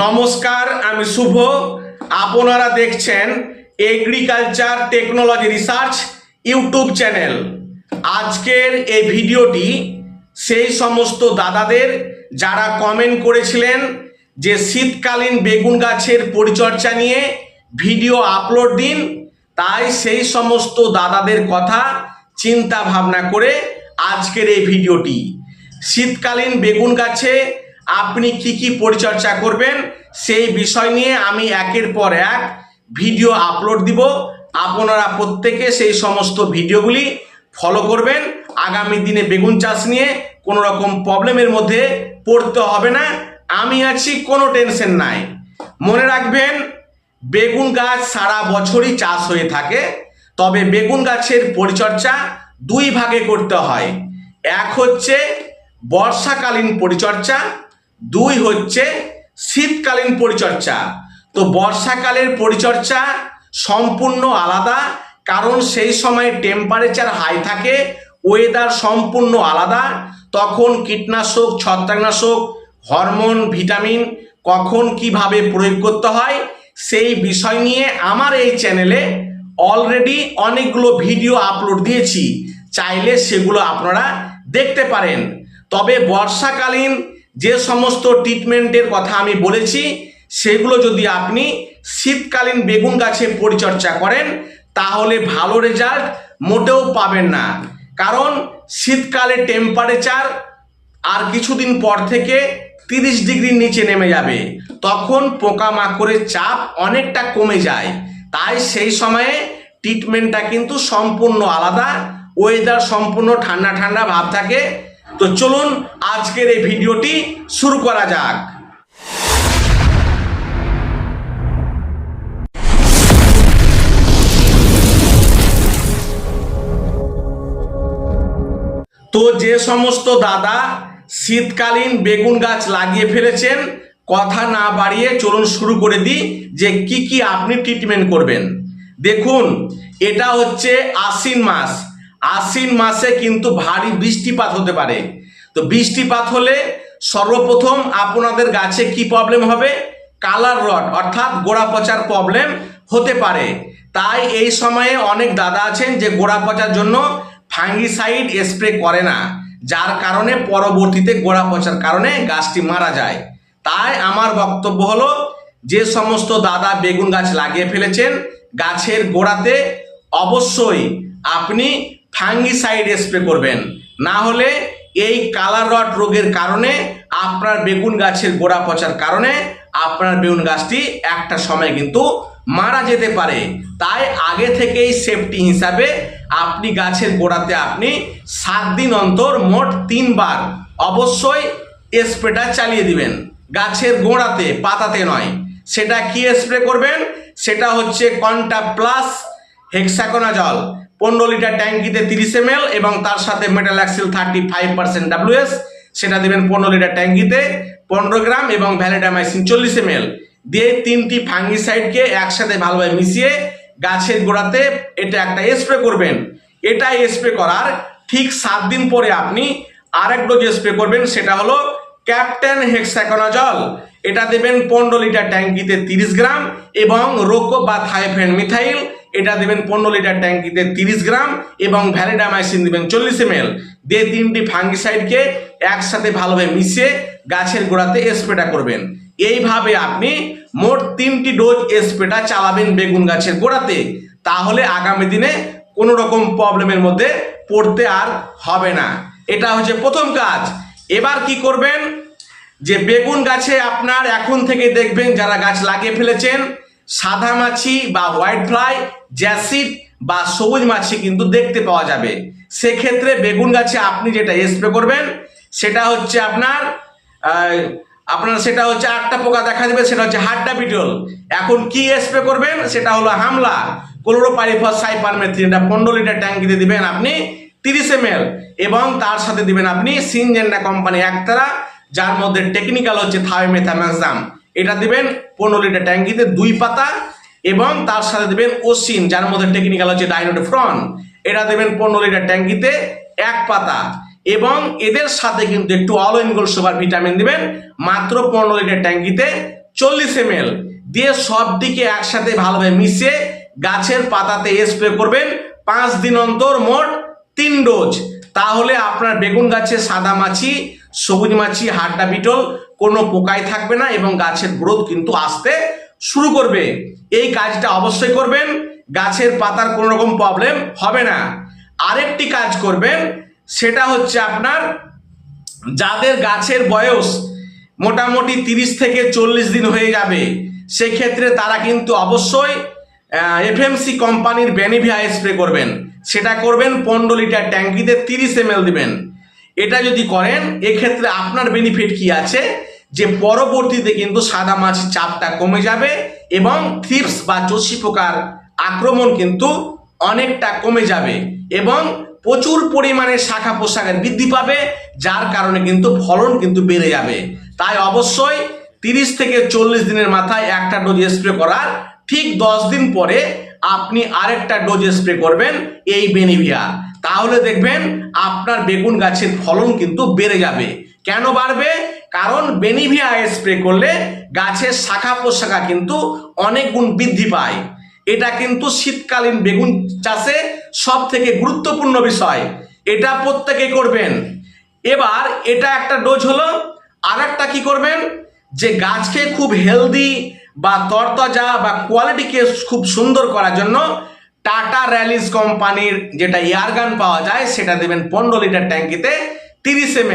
নমস্কার, আমি শুভ। আপনারা দেখছেন agriculture technology research YouTube channel আজকের এই ভিডিওটি সেই সমস্ত দাদাদের যারা কমেন্ট করেছিলেন যে শীতকালীন বেগুন গাছের পরিচর্যা নিয়ে ভিডিও আপলোড দিন, তাই সেই সমস্ত দাদাদের কথা চিন্তা ভাবনা করে আজকের এই ভিডিওটি। শীতকালীন বেগুন গাছে আপনি কি কি পরিচর্যা করবেন সেই বিষয় নিয়ে আমি একের পর এক ভিডিও আপলোড দিব। আপনারা প্রত্যেকে সেই সমস্ত ভিডিওগুলি ফলো করবেন। আগামী দিনে বেগুন চাষ নিয়ে কোনো রকম প্রবলেমের মধ্যে পড়তে হবে না। আমি আছি, কোনো টেনশন নাই। মনে রাখবেন, বেগুন গাছ সারা বছরই চাষ হয়ে থাকে। তবে বেগুন গাছের পরিচর্যা দুই ভাগে করতে হয়। এক হচ্ছে বর্ষাকালীন পরিচর্যা দুই হচ্ছে শীতকালীন পরিচর্যা। তো বর্ষাকালের পরিচর্যা সম্পূর্ণ আলাদা, কারণ সেই সময় টেম্পারেচার হাই থাকে ওয়েদার সম্পূর্ণ আলাদা। তখন কীটনাশক, ছত্রাকনাশক হরমোন ভিটামিন কখন কীভাবে প্রয়োগ করতে হয়, সেই বিষয় নিয়ে আমার এই চ্যানেলে অলরেডি অনেকগুলো ভিডিও আপলোড দিয়েছি। চাইলে সেগুলো আপনারা দেখতে পারেন। তবে বর্ষাকালীন যে সমস্ত ট্রিটমেন্টের কথা আমি বলেছি, সেগুলো যদি আপনি শীতকালীন বেগুন গাছে পরিচর্যা করেন, তাহলে ভালো রেজাল্ট মোটেও পাবেন না। কারণ শীতকালে টেম্পারেচার আর কিছুদিন পর থেকে তিরিশ ডিগ্রির নিচে নেমে যাবে। তখন পোকামাকড়ের চাপ অনেকটা কমে যায়। তাই সেই সময়ে ট্রিটমেন্টটা কিন্তু সম্পূর্ণ আলাদা। ওয়েদার সম্পূর্ণ ঠান্ডা ঠান্ডা ভাব থাকে। তো চলুন আজকের এই ভিডিওটি শুরু করা যাক। তো যে সমস্ত দাদা শীতকালীন বেগুন গাছ লাগিয়ে ফেলেছেন, কথা না বাড়িয়ে চলুন শুরু করে দিই যে কি কি আপনি ট্রিটমেন্ট করবেন। দেখুন, এটা হচ্ছে আশ্বিন মাস। আশ্বিন মাসে কিন্তু ভারী বৃষ্টিপাত হতে পারে। তো বৃষ্টিপাত হলে সর্বপ্রথম আপনাদের গাছে কি প্রবলেম হবে? কালার রড, অর্থাৎ গোড়া পচার প্রবলেম হতে পারে। তাই এই সময়ে অনেক দাদা আছেন যে গোড়া পচার জন্য ফাঙ্গিসাইড স্প্রে করে না, যার কারণে পরবর্তীতে গোড়া পচার কারণে গাছটি মারা যায়। তাই আমার বক্তব্য হলো, যে সমস্ত দাদা বেগুন গাছ লাগিয়ে ফেলেছেন, গাছের গোড়াতে অবশ্যই আপনি ফাঙ্গিসাইড স্প্রে করবেন। না হলে এই কালার রড রোগের কারণে, আপনার বেগুন গাছের গোড়া পচার কারণে, আপনার বেগুন গাছটি একটা সময় কিন্তু মারা যেতে পারে। তাই আগে থেকেই সেফটি হিসাবে আপনি গাছের গোড়াতে আপনি সাত দিন অন্তর মোট তিনবার অবশ্যই স্প্রেটা চালিয়ে দিবেন। গাছের গোড়াতে, পাতাতে নয়। সেটা কি স্প্রে করবেন? সেটা হচ্ছে কন্টা প্লাস হেক্সাকোনাজল পনেরো লিটার ট্যাঙ্কিতে তিরিশ এম এবং তার সাথে metal axle thirty five percent WS সেটা দেবেন পনেরো লিটার ট্যাঙ্কিতে পনেরো গ্রাম এবং ভ্যালিডামাইসিন চল্লিশ এম দিয়ে তিনটি ফাঙ্গিসাইডকে একসাথে ভালোভাবে মিশিয়ে গাছের গোড়াতে এটা একটা স্প্রে করবেন। এটা স্প্রে করার ঠিক সাত দিন পরে আপনি আরেক ডোজ স্প্রে করবেন, সেটা হলো ক্যাপ্টেন হেক্সাকোনাজল। এটা দেবেন পনেরো লিটার ট্যাঙ্কিতে তিরিশ গ্রাম এবং রোকো বা থাইফেন মিথাইল এটা দেবেন পনেরো লিটার ট্যাঙ্কিতে তিরিশ গ্রাম এবং ভ্যালিডামাইসিন দেবেন চল্লিশ এম এল দিয়ে তিনটি ফাঙ্গিসাইডকে একসাথে ভালোভাবে মিশিয়ে গাছের গোড়াতে স্প্রেটা করবেন। এইভাবে আপনি মোট তিনটি ডোজ স্প্রেটা চালাবেন বেগুন গাছের গোড়াতে। তাহলে আগামী দিনে কোনো রকম প্রবলেমের মধ্যে পড়তে আর হবে না। এটা হচ্ছে প্রথম কাজ। এবার কি করবেন? যে বেগুন গাছে আপনার এখন থেকে দেখবেন যারা গাছ লাগিয়ে ফেলেছেন সাদা মাছি বা হোয়াইট ফ্লাই জ্যাসিড বা সবুজ মাছি কিন্তু দেখতে পাওয়া যাবে। সেক্ষেত্রে বেগুন গাছে আপনি যেটা স্প্রে করবেন, সেটা হচ্ছে আপনার আপনার সেটা হচ্ছে আটটা পোকা দেখা দেবে, সেটা হচ্ছে হাড্ডা বিটল। এখন কি স্প্রে করবেন? সেটা হলো হামলা। ক্লোরোপাইরিফস সাইপারমেথ্রিন এটা পনেরো লিটার ট্যাঙ্কিতে দিবেন আপনি তিরিশ এম এবং তার সাথে দিবেন আপনি সিনজেন্ডা কোম্পানি একতারা, যার মধ্যে টেকনিক্যাল হচ্ছে থায়োমেথাম্যাক্সাম এটা দিবেন পনেরো লিটার ট্যাঙ্কিতে দুই পাতা এবং তার সাথে দিবেন ওসিন, যার মধ্যে টেকনিক্যাল হচ্ছে ডাইনোডোফ্রন এটা দেবেন পনেরো লিটার ট্যাঙ্কিতে এক পাতা এবং এদের সাথে কিন্তু একটু অল ইনগোল সুপার ভিটামিন দিবেন, মাত্র পনেরো লিটার ট্যাঙ্কিতে চল্লিশ এম দিয়ে সব দিকে একসাথে ভালোভাবে মিশিয়ে গাছের পাতাতে স্প্রে করবেন, পাঁচ দিন অন্তর মোট তিন ডোজ তাহলে আপনার বেগুন গাছে সাদা মাছি সবুজ মাছি, হাড্ডা বিটল, কোনো পোকায় থাকবে না এবং গাছের গ্রোথ কিন্তু আসতে শুরু করবে। এই কাজটা অবশ্যই করবেন, গাছের পাতার কোনো রকম প্রবলেম হবে না। আরেকটি কাজ করবেন, সেটা হচ্ছে আপনার যাদের গাছের বয়স মোটামুটি তিরিশ থেকে চল্লিশ দিন হয়ে যাবে, সেক্ষেত্রে তারা কিন্তু অবশ্যই এফএমসি কোম্পানির বেনিভিয়া স্প্রে করবেন। সেটা করবেন পনেরো লিটার ট্যাঙ্কিতে তিরিশ এম দিবেন। এটা যদি করেন, এক্ষেত্রে আপনার বেনিফিট কি আছে? যে পরবর্তীতে কিন্তু সাদা মাছির চাপটা কমে যাবে এবং থ্রিপস বা চষি পোকার আক্রমণ কিন্তু অনেকটা কমে যাবে এবং প্রচুর পরিমাণে শাখা পোশাকের বৃদ্ধি পাবে, যার কারণে কিন্তু ফলন কিন্তু বেড়ে যাবে। তাই অবশ্যই তিরিশ থেকে চল্লিশ দিনের মাথায় একটা ডোজ স্প্রে করার ঠিক দশ দিন পরে আপনি আরেকটা ডোজ স্প্রে করবেন, এই বেনিভিয়া তাহলে দেখবেন আপনার বেগুন গাছের ফলন কিন্তু বেড়ে যাবে। কেন বাড়বে? কারণ বেনিভিয়া স্প্রে করলে গাছের শাখা পোশাখা কিন্তু অনেক গুণ বৃদ্ধি পায়। এটা কিন্তু শীতকালীন বেগুন চাষে সব থেকে গুরুত্বপূর্ণ বিষয়। এটা প্রত্যেকে করবেন। এবার এটা একটা ডোজ হলো আর একটা কি করবেন? যে গাছকে খুব হেলদি বা তরতাজা বা কোয়ালিটিকে খুব সুন্দর করার জন্য টাটা র্যালিস কোম্পানির যেটা ইয়ারগান পাওয়া যায়, সেটা দেবেন পনেরো লিটার ট্যাঙ্কিতে তিরিশ এম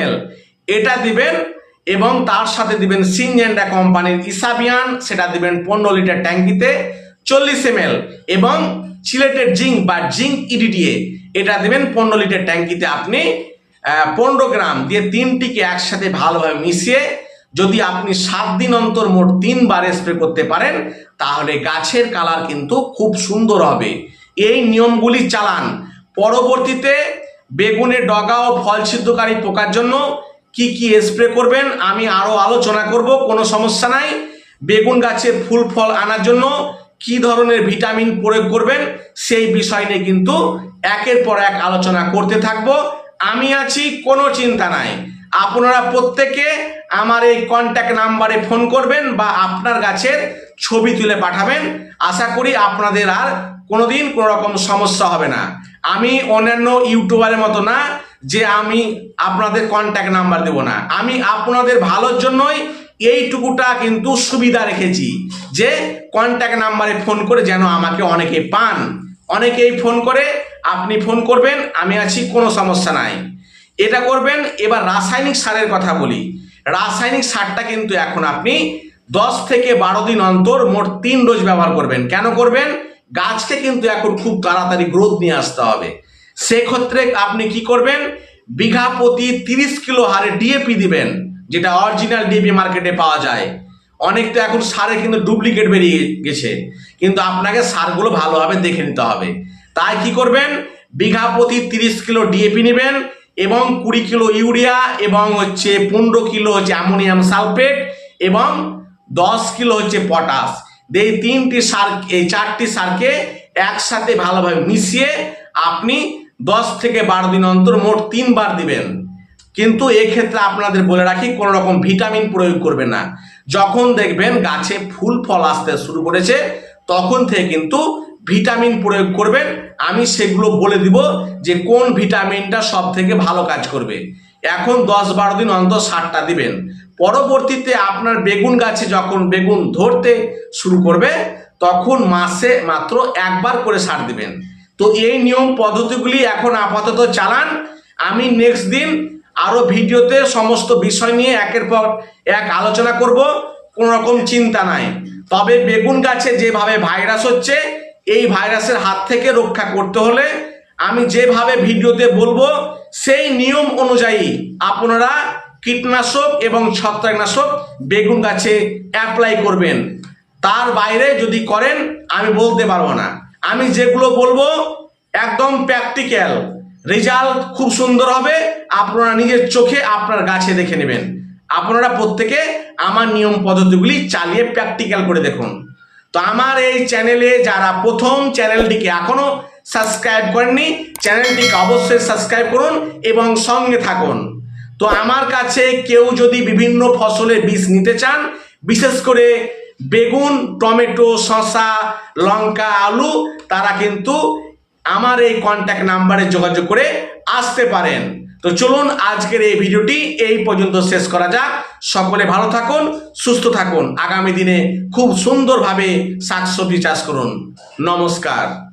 এটা দিবেন এবং তার সাথে দিবেন সিনজেন্ডা কোম্পানির ইসাবিয়ান সেটা দিবেন পনেরো লিটার ট্যাঙ্কিতে চল্লিশ এম এবং সিলেটের জিঙ্ক বা জিঙ্ক ইডিডিএ এটা দেবেন পনেরো লিটার ট্যাঙ্কিতে আপনি পনেরো গ্রাম দিয়ে তিনটিকে একসাথে ভালোভাবে মিশিয়ে যদি আপনি সাত দিন অন্তর মোট তিনবার স্প্রে করতে পারেন, তাহলে গাছের কালার কিন্তু খুব সুন্দর হবে। এই নিয়মগুলি চালান। পরবর্তীতে বেগুনে ডগা ও ফল ছিদ্রকারী পোকার জন্য কি কি স্প্রে করবেন আমি আরও আলোচনা করব, কোনো সমস্যা নাই। বেগুন গাছে ফুল ফল আনার জন্য কি ধরনের ভিটামিন প্রয়োগ করবেন সেই বিষয় নিয়ে কিন্তু একের পর এক আলোচনা করতে থাকব। আমি আছি, কোনো চিন্তা নাই। আপনারা প্রত্যেকে আমার এই কন্ট্যাক্ট নাম্বারে ফোন করবেন বা আপনার গাছের ছবি তুলে পাঠাবেন। আশা করি আপনাদের আর কোনোদিন কোনো রকম সমস্যা হবে না। আমি অন্যান্য ইউটিউবারের মতো না যে আমি আপনাদের কন্ট্যাক্ট নাম্বার দেব না। আমি আপনাদের ভালোর জন্যই এইটুকুটা কিন্তু সুবিধা রেখেছি যে কন্ট্যাক্ট নাম্বারে ফোন করে যেন আমাকে অনেকে পান। অনেকেই ফোন করে, আপনি ফোন করবেন, আমি আছি, কোনো সমস্যা নাই। এটা করবেন, এবার রাসায়নিক সারের কথা বলি। রাসায়নিক সারটা কিন্তু এখন আপনি দশ থেকে বারো দিন অন্তর মোট তিন ডোজ ব্যবহার করবেন। কেন করবেন? গাছকে কিন্তু এখন খুব তাড়াতাড়ি গ্রোথ নিয়ে আসতে হবে। সেক্ষেত্রে আপনি কি করবেন? বিঘা প্রতি তিরিশ কিলো হারে ডিএপি দিবেন, যেটা অরিজিনাল ডিএপি মার্কেটে পাওয়া যায়। অনেক তো এখন সারে কিন্তু ডুপ্লিকেট বেরিয়ে গেছে, কিন্তু আপনাকে সারগুলো ভালোভাবে দেখে নিতে হবে। তাই কি করবেন? বিঘা প্রতি তিরিশ কিলো ডিএপি নেবেন এবং কুড়ি কিলো ইউরিয়া এবং হচ্ছে পনেরো কিলো হচ্ছে অ্যামোনিয়াম সালফেট এবং দশ কিলো হচ্ছে পটাশ। এই তিনটি সার এই চারটি সারকে একসাথে ভালোভাবে মিশিয়ে আপনি দশ থেকে বারো দিন অন্তর মোট তিনবার দিবেন। কিন্তু এক্ষেত্রে আপনাদের বলে রাখি, কোনো রকম ভিটামিন প্রয়োগ করবে না। যখন দেখবেন গাছে ফুল, ফল আসতে শুরু করেছে, তখন থেকে কিন্তু ভিটামিন প্রয়োগ করবেন। আমি সেগুলো বলে দিব যে কোন ভিটামিনটা সব থেকে ভালো কাজ করবে। এখন দশ বারো দিন অন্তর সারটা দিবেন। পরবর্তীতে আপনার বেগুন গাছে যখন বেগুন ধরতে শুরু করবে, তখন মাসে মাত্র একবার করে সার দিবেন। তো এই নিয়ম পদ্ধতিগুলি এখন আপাতত চালান। আমি নেক্সট দিন আরও ভিডিওতে সমস্ত বিষয় নিয়ে একের পর এক আলোচনা করব, কোনো রকম চিন্তা নাই। তবে বেগুন গাছে যেভাবে ভাইরাস হচ্ছে, এই ভাইরাসের হাত থেকে রক্ষা করতে হলে আমি যেভাবে ভিডিওতে বলব, সেই নিয়ম অনুযায়ী আপনারা কীটনাশক এবং ছত্রাকনাশক বেগুন গাছে অ্যাপ্লাই করবেন। তার বাইরে যদি করেন, আমি বলতে পারব না। আমি যেগুলো বলব, একদম প্র্যাকটিক্যাল রেজাল্ট খুব সুন্দর হবে, আপনারা নিজের চোখে আপনার গাছে দেখে নেবেন। আপনারা প্রত্যেকে আমার নিয়ম পদ্ধতিগুলি চালিয়ে প্র্যাকটিক্যাল করে দেখুন। তো আমার এই চ্যানেলে যারা প্রথম চ্যানেলটিকে এখনও সাবস্ক্রাইব করেননি, চ্যানেলটিকে অবশ্যই সাবস্ক্রাইব করুন এবং সঙ্গে থাকুন। তো আমার কাছে কেউ যদি বিভিন্ন ফসলের বীজ নিতে চান, বিশেষ করে বেগুন, টমেটো, শসা, লঙ্কা, আলু, তারা কিন্তু আমার এই কন্ট্যাক্ট নাম্বারে যোগাযোগ করে আসতে পারেন। তো চলুন আজকের এই ভিডিওটি এই পর্যন্ত শেষ করা যাক। সকলে ভালো থাকুন, সুস্থ থাকুন। আগামী দিনে খুব সুন্দরভাবে শাকসবজি চাষ করুন। নমস্কার।